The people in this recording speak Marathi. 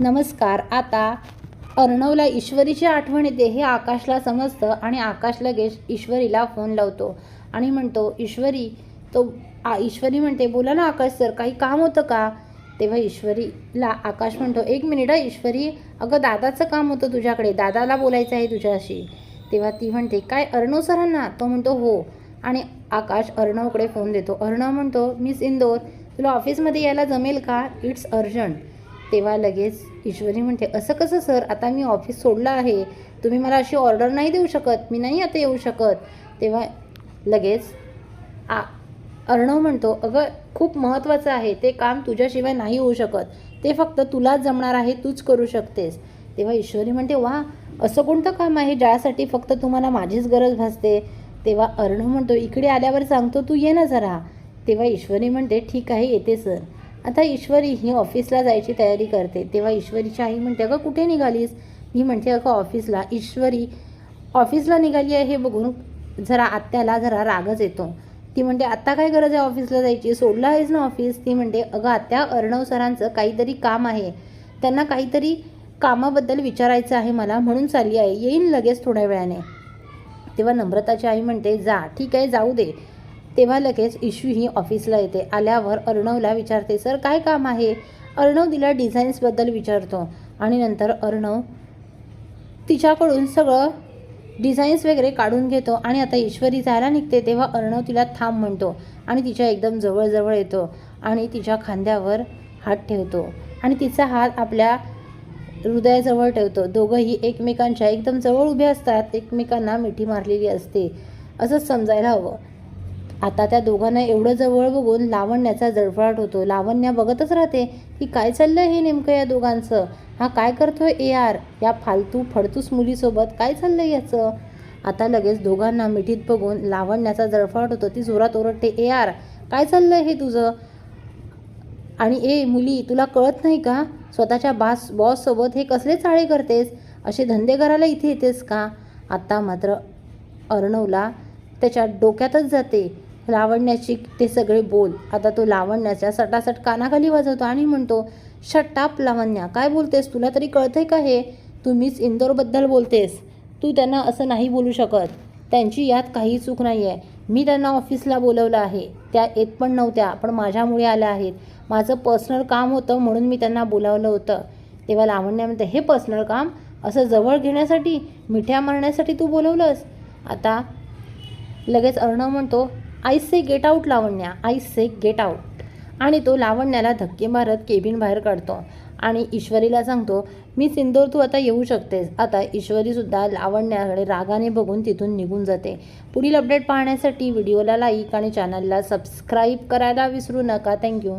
नमस्कार आता अर्णवला ईश्वरीची आठवण येते हे आकाशला समजतं आणि आकाश लगेच ईश्वरीला फोन लावतो आणि म्हणतो ईश्वरी तो आ ईश्वरी म्हणते बोला ना आकाश सर काही काम होतं का? तेव्हा ईश्वरीला आकाश म्हणतो एक मिनिट ईश्वरी अगं दादाचं काम होतं तुझ्याकडे दादाला बोलायचं आहे तुझ्याशी. तेव्हा ती म्हणते काय अर्णव सरांना? तो म्हणतो हो. आणि आकाश अर्णवकडे फोन देतो. अर्णव म्हणतो मिस इंदोर तुला ऑफिसमध्ये यायला जमेल का? इट्स अर्जंट तेव्हा लगेच ईश्वरी म्हणते असं कसं सर? आता मी ऑफिस सोडलं आहे. तुम्ही मला अशी ऑर्डर नाही देऊ शकत. मी नाही आता येऊ शकत. तेव्हा लगेच आ अर्णव म्हणतो अगं खूप महत्त्वाचं आहे. ते काम तुझ्याशिवाय नाही होऊ शकत. ते फक्त तुलाच जमणार आहे. तूच करू शकतेस. तेव्हा ईश्वरी म्हणते वा असं कोणतं काम आहे ज्यासाठी फक्त तुम्हाला माझीच गरज भासते? तेव्हा अर्णव म्हणतो इकडे आल्यावर सांगतो. तू ये ना जरा. तेव्हा ईश्वरी म्हणते ठीक आहे येते सर. आता ईश्वरी ही ऑफिसला जायची तयारी करते. तेव्हा ईश्वरीची आई म्हणते अगं कुठे निघालीस? मी म्हणते अगं ऑफिसला. ईश्वरी ऑफिसला निघाली आहे हे बघून जरा आत्याला जरा रागच येतो. ती म्हणते आत्ता काय गरज आहे ऑफिसला जायची? सोडला आहेस ना ऑफिस? ती म्हणते अगं आत्या अर्णव सरांचं काहीतरी काम आहे. त्यांना काहीतरी कामाबद्दल विचारायचं आहे मला म्हणून चालली आहे. येईन लगेच थोड्या वेळाने. तेव्हा नम्रताची आई म्हणते जा ठीक आहे जाऊ दे. तेव्हा लगेच इशू ही ऑफिसला येते. आल्यावर अर्णवला विचारते सर काय काम आहे? अर्णव तिला डिझाईन्सबद्दल विचारतो आणि नंतर अर्णव तिच्याकडून सगळं डिझाईन्स वगैरे काढून घेतो आणि आता ईश्वरी जायला निघते तेव्हा अर्णव तिला थांब म्हणतो आणि तिच्या एकदम जवळजवळ येतो आणि तिच्या खांद्यावर हात ठेवतो आणि तिचा हात आपल्या हृदयाजवळ ठेवतो. दोघंही एकमेकांच्या एकदम जवळ उभे असतात. एकमेकांना मिठी मारलेली असते. असंच समजायला हवं. आता त्या दोघांना एवढं जवळ बघून लावण्याचा जळफळाट होतो. लावण्या बघतच राहते की काय चाललं हे नेमकं या दोघांचं? हा काय करतोय ए आर या फालतू फडतूस मुलीसोबत काय चाललं याचं? आता लगेच दोघांना मिठीत बघून लावण्याचा जळफळाट होतो. ती जोरात ओरडते ए आर काय चाललंय हे तुझं? आणि ए मुली तुला कळत नाही का? स्वतःच्या बास बॉससोबत हे कसले चाळे करतेस? असे धंदे करायला इथे येतेस का? आत्ता मात्र अर्णवला त्याच्या डोक्यातच जाते. लावण्याची ते सगळे बोल. आता तो लावण्याच्या सटासट कानाखाली वाजवतो आणि म्हणतो शटाप लावण्या काय बोलतेस? तुला तरी कळतंय का हे? तू इंदोरबद्दल बोलतेस. तू त्यांना असं नाही बोलू शकत. त्यांची यात काही चूक नाही आहे मी त्यांना ऑफिसला बोलवलं आहे. त्या येत पण नव्हत्या पण माझ्यामुळे आल्या आहेत. माझं पर्सनल काम होतं म्हणून मी त्यांना बोलावलं होतं. तेव्हा लावण्या म्हणते हे पर्सनल काम? असं जवळ घेण्यासाठी मिठ्या मारण्यासाठी तू बोलवलंस? आता लगेच अर्णव म्हणतो I say get out Lavanya I say get out. आणि तो लावण्याला धक्के मारत केबिन बाहेर काढतो. आणि ईश्वरीला सांगतो मी सिंदूर तू आता येऊ शकतेस. आता ईश्वरीसुद्धा लावण्याकडे रागाने बघून तिथून निघून जाते. पुढील अपडेट पाहण्यासाठी व्हिडिओला लाईक आणि चॅनलला सबस्क्राईब करायला विसरू नका. थँक्यू